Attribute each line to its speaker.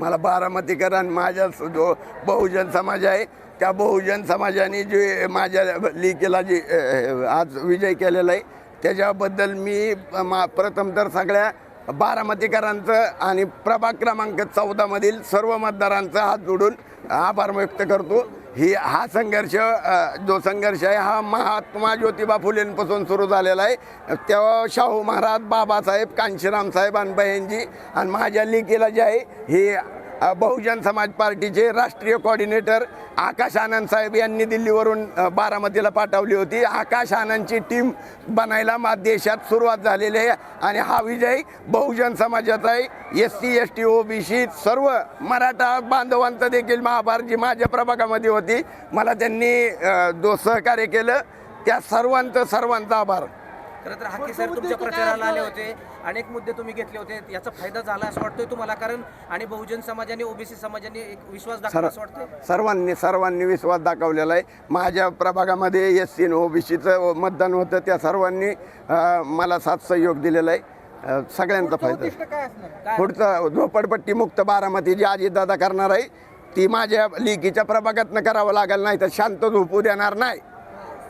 Speaker 1: मला बारामतीकर आणि माझ्या स- जो बहुजन समाज आहे त्या बहुजन समाजाने जे माझ्या लिकेला जे आज विजय केलेला आहे त्याच्याबद्दल मी मा प्रथम तर सगळ्या बारामतीकरांचं आणि प्रभाग क्रमांक चौदामधील सर्व मतदारांचा हात जोडून आभार व्यक्त करतो. ही हा संघर्ष जो संघर्ष आहे हा महात्मा ज्योतिबा फुलेंपासून सुरू झालेला आहे. तेव्हा शाहू महाराज बाबासाहेब कांशीराम साहेब आणि बहिणजी आणि माझ्या लेकीला जे आहे ही बहुजन समाज पार्टीचे राष्ट्रीय कोऑर्डिनेटर आकाश आनंद साहेब यांनी दिल्लीवरून बारामतीला पाठवली होती. आकाश आनंदची टीम बनायला मा देशात सुरुवात झालेली आहे. आणि हा विजय बहुजन समाजाचा आहे. S C S T O B C सर्व मराठा बांधवांचं देखील महाभार जी माझ्या प्रभागामध्ये होती. मला त्यांनी जो सहकार्य केलं त्या सर्वांचं सर्वांचा आभार.
Speaker 2: खरं तर हाके सर तुमच्या प्रचाराला आले होते. अनेक मुद्दे तुम्ही घेतले होते. याचा फायदा झाला असं वाटतोय तुम्हाला? कारण आणि बहुजन समाजाने ओबीसी समाजाने एक विश्वास दाखवला असं वाटतंय?
Speaker 1: सर्वांनी सर्वांनी विश्वास दाखवलेला आहे. माझ्या प्रभागामध्ये एस सी ओबीसीचं मतदान होतं. त्या सर्वांनी मला साथ सहयोग दिलेला आहे. सगळ्यांचा फायदा. पुढचं झोपडपट्टी मुक्त बारामती जी अजितदादा करणार आहे ती माझ्या लिकीच्या प्रभागातनं करावं लागेल नाही तर शांत झोपू देणार नाही.